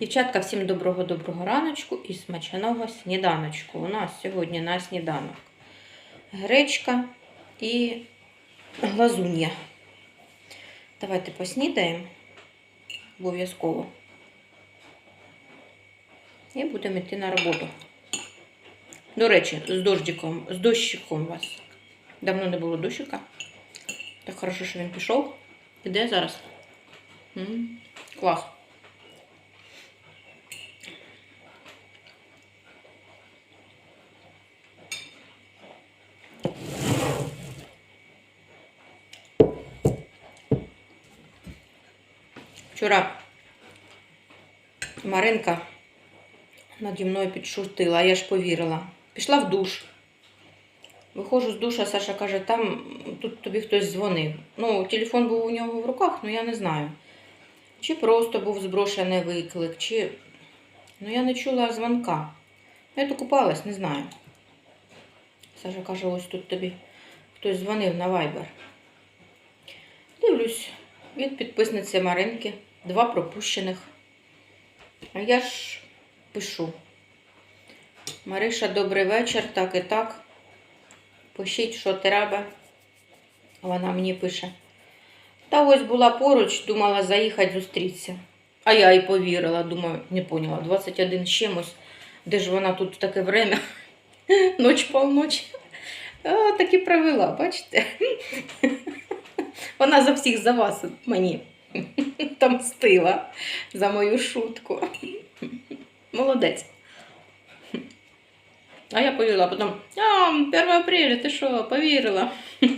Дівчатка, всім доброго-доброго раночку і смачного сніданочку. У нас сьогодні на сніданок гречка і глазун'я. Давайте поснідаємо обов'язково. І будемо йти на роботу. До речі, з дождиком, з дощиком у вас. Давно не було дощика. Так хорошо, що він пішов. Іде зараз. М, Клас. Вчора Маринка наді мною підшутила, а я ж повірила. Пішла в душ. Виходжу з душа, Саша каже, там тут тобі хтось дзвонив. Ну, телефон був у нього в руках, ну я не знаю. Чи просто був зброшений виклик, чи. Ну я не чула дзвонка. Я докупалась, не знаю. Саша каже, ось тут тобі хтось дзвонив на Viber. Дивлюсь, від підписниці Маринки, два пропущених. А я ж пишу. Мариша, добрий вечір, так і так. Пишіть, що треба. Вона мені пише. Та ось була поруч, думала заїхати зустрітися. А я і повірила, думаю, не поняла. 21 з чимось. Де ж вона тут в таке время? Ноч полночі. Так і провела, бачите? Вона за всіх за вас мені там стила за мою шутку. Молодець. А я повірила, потім, а, 1 апреля, ти що, повірила?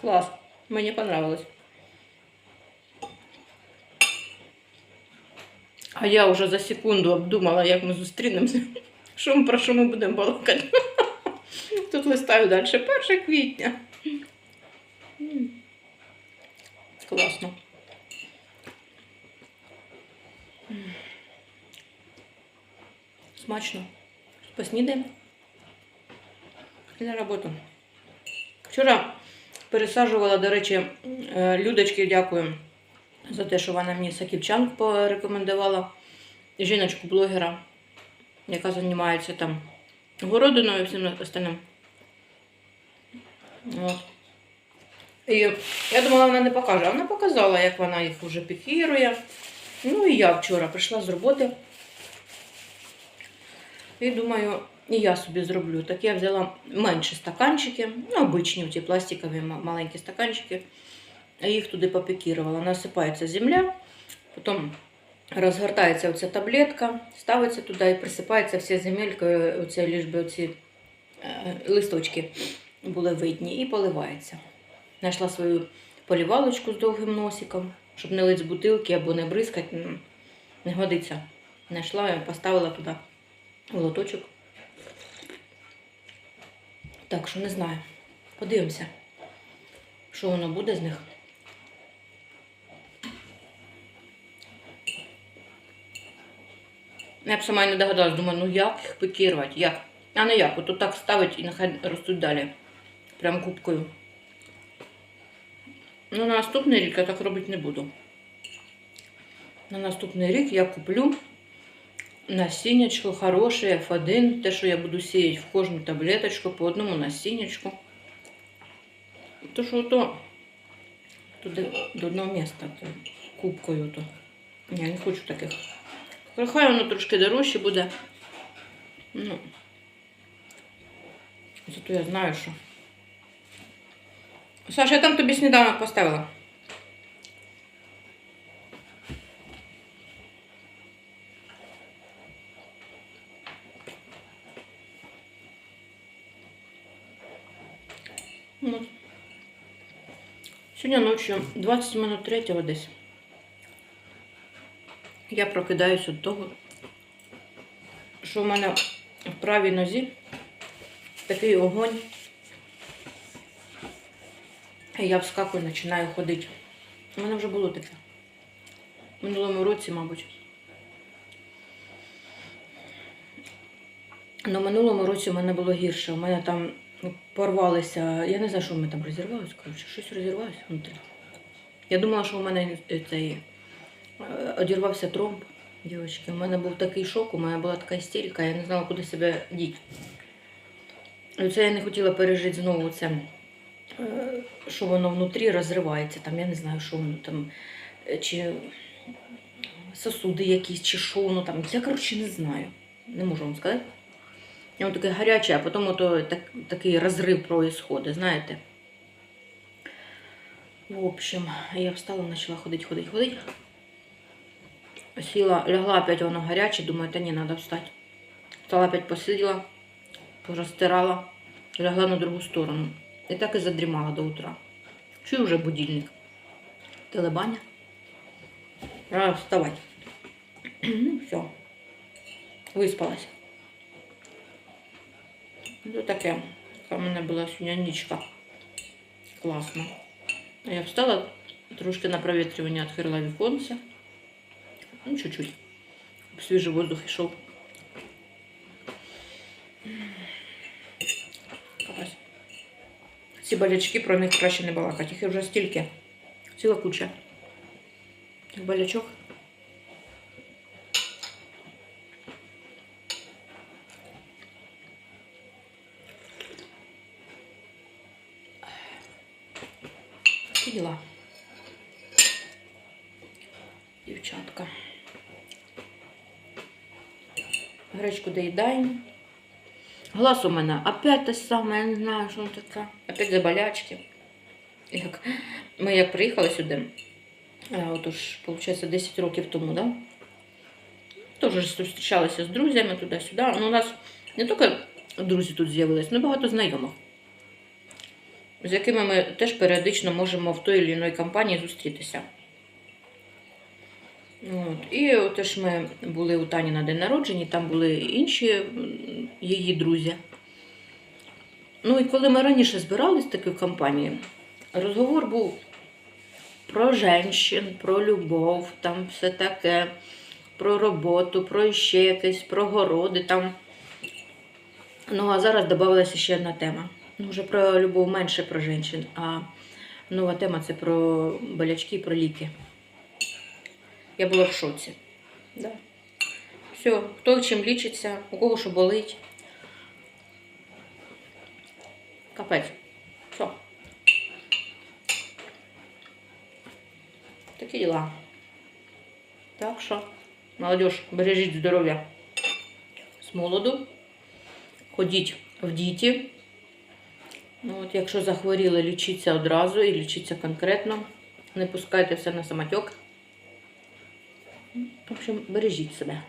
Клас, мені понравилось. А я вже за секунду обдумала, як ми зустрінемося. Що ми про що ми будемо балакати? Тут листаю далі. 1 квітня. Класно. Смачно. Поснідаємо. І на роботу. Вчора пересаджувала, до речі, е, Людочки, дякую за те, що вона мені саківчан порекомендувала. Жіночку-блогера, яка займається там городиною і всім остальним. От. І я думала, вона не покаже, а вона показала, як вона їх вже пікірує. Ну і я вчора прийшла з роботи. І думаю, і я собі зроблю. Так я взяла менші стаканчики, ну, обичні ці пластикові маленькі стаканчики. Їх туди попікірувала. Насипається земля, потім розгортається оця таблетка, ставиться туди і присипається вся земелька, оце лиш би оці е, листочки були видні, і поливається. Знайшла свою полівалочку з довгим носиком, щоб не лить з бутилки або не бризкати, не годиться. Знайшла і поставила туди лоточок. Так що не знаю. Подивимося, що воно буде з них. Я б сама не догадалась, думаю, ну як їх пікірувати, як? А не як, от так ставить і нехай ростуть далі. Прям кубкою. На наступний рік я так робити не буду. На наступний рік я куплю насіннячко хороше, F1, те, що я буду сіяти в кожну таблеточку по одному насіннячку. То що то туди до одного міста, то кубкою то. Я не хочу таких. Хай воно трошки дорожче буде. Ну, зато я знаю, що. Саша, я там тобі сніданок поставила. Ну. Сьогодні ночі 20 минут третього десь. Я прокидаюсь від того, що в мене в правій нозі такий огонь. Я вскакую, починаю ходити. У мене вже було таке. В минулому році, мабуть. На минулому році у мене було гірше. У мене там порвалися. Я не знаю, що в мене там розірвалося. Коротше, щось розірвалося внутрі. Я думала, що у мене е, цей е, одірвався тромб. Дівчатки, у мене був такий шок, у мене була така істерика, я не знала, куди себе діти. Це я не хотіла пережити знову це, що воно внутрі розривається. Там, я не знаю, що воно там, е, чи сосуди якісь, чи що воно там. Я, коротше, не знаю. Не можу вам сказати. Воно таке гаряче, а потім ото так, такий розрив происходить, знаєте. В общем, я встала, почала ходити, ходити, ходити. Сіла, лягла опять воно гаряче, думаю, та ні, треба встати. Встала опять посиділа, розтирала, лягла на другу сторону. І так і задрімала до утра. Чую вже будильник. Телебаня. Треба вставати. Ну, все. Виспалась. Ну, таке. В мене була сьогодні нічка. Класно. Я встала, трошки на провітрювання відкрила віконце. Ну, чуть-чуть. Свіжий воздух йшов. Ці болячки про них краще не балакати. Їх вже стільки. Ціла куча. Тих болячок. Діла. Дівчатка. Гречку доїдаємо. Глаз у мене опять те саме, я не знаю, що таке. Опять заболячки. Як... Ми як приїхали сюди, е, отож, виходить, 10 років тому, да? Теж зустрічалися з друзями туди-сюди. Ну, у нас не тільки друзі тут з'явились, але багато знайомих, з якими ми теж періодично можемо в той чи іншій компанії зустрітися. От. І теж ми були у Тані на день народження, там були інші її друзі. Ну і коли ми раніше збирались в такій компанії, розговор був про жінчин, про любов, там все таке, про роботу, про ще якесь, про городи там. Ну, а зараз додавалася ще одна тема. Ну, вже про любов менше про жінчин, а нова тема це про болячки, про ліки. Я була в шоці. Да. Все, хто чим лічиться, у кого що болить. Капець. Все. Такі діла. Так що, молодіж, бережіть здоров'я з молоду. Ходіть в діті. Ну, от, якщо захворіли, лічіться одразу і лічіться конкретно. Не пускайте все на самотек. В общем, бережіть себе.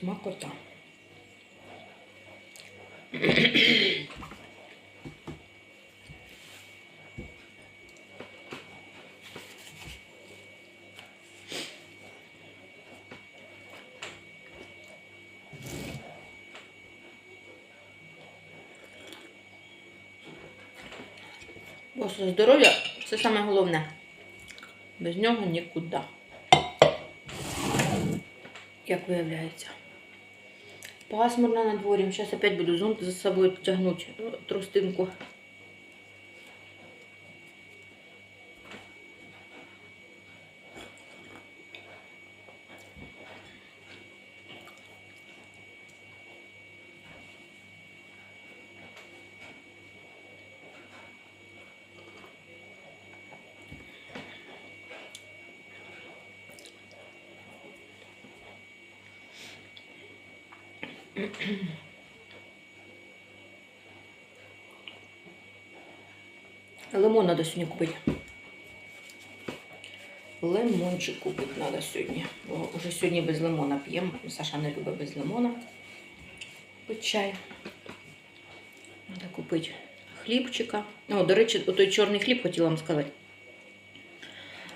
Смакота. Просто здоров'я це саме головне. Без нього нікуди. Як виявляється. Пасмурно на дворі. Зараз опять буду зонт за собою тягнути трустинку. тростинку. Лимон треба сьогодні купити. Лимончик купити треба сьогодні. Бо вже сьогодні без лимона п'ємо. Саша не любить без лимона. Пить чай. Треба купити хлібчика. О, до речі, той чорний хліб хотіла вам сказати.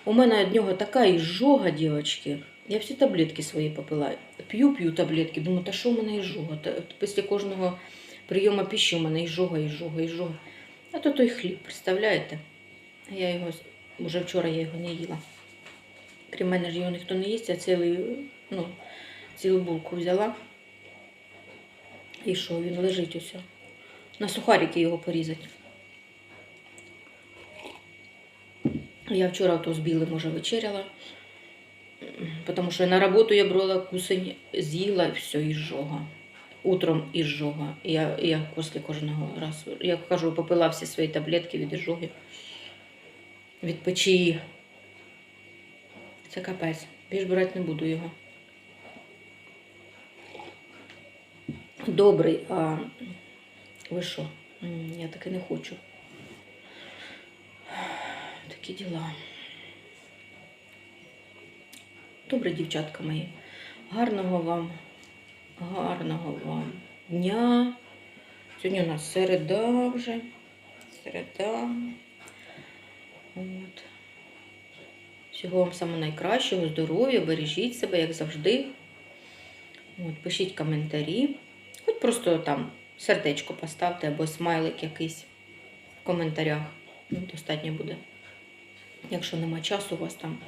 У мене від нього така іжога, дівчатки. Я всі таблетки свої попила. П'ю, п'ю таблетки. Думаю, та що в мене іжога? Після кожного прийому піші у мене іжога, іжога, іжога. А то той хліб, представляєте? Я його уже вчора я його не їла. Крім мене ж його ніхто не їсть, я цілий, ну, цілу булку взяла. І що, він лежить усе. На сухарики його порізати. Я вчора то з білим уже вечеряла. М, Тому що на роботу я брала кусень, з'їла і все, і жога. Утром і жога. Я, я після кожного разу, я кажу, попила всі свої таблетки від жоги, від печії. Це капець. Більш брати не буду його. Добрий, а ви що? Я таки не хочу. Такі діла. Добре, дівчатка мої. Гарного вам, гарного вам дня. Сьогодні у нас середа вже. Середа. От. Всього вам самого найкращого, здоров'я, бережіть себе, як завжди. От, пишіть коментарі. Хоч просто там сердечко поставте або смайлик якийсь в коментарях. Ну, достатньо буде. Якщо нема часу у вас там,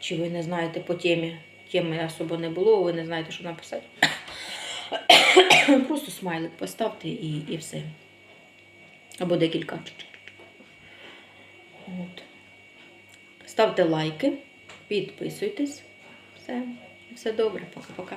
чи ви не знаєте по темі, теми особо не було, ви не знаєте, що написати. Просто смайлик поставте і, і все. Або декілька. От. Ставте лайки, підписуйтесь. Все, все добре, пока-пока.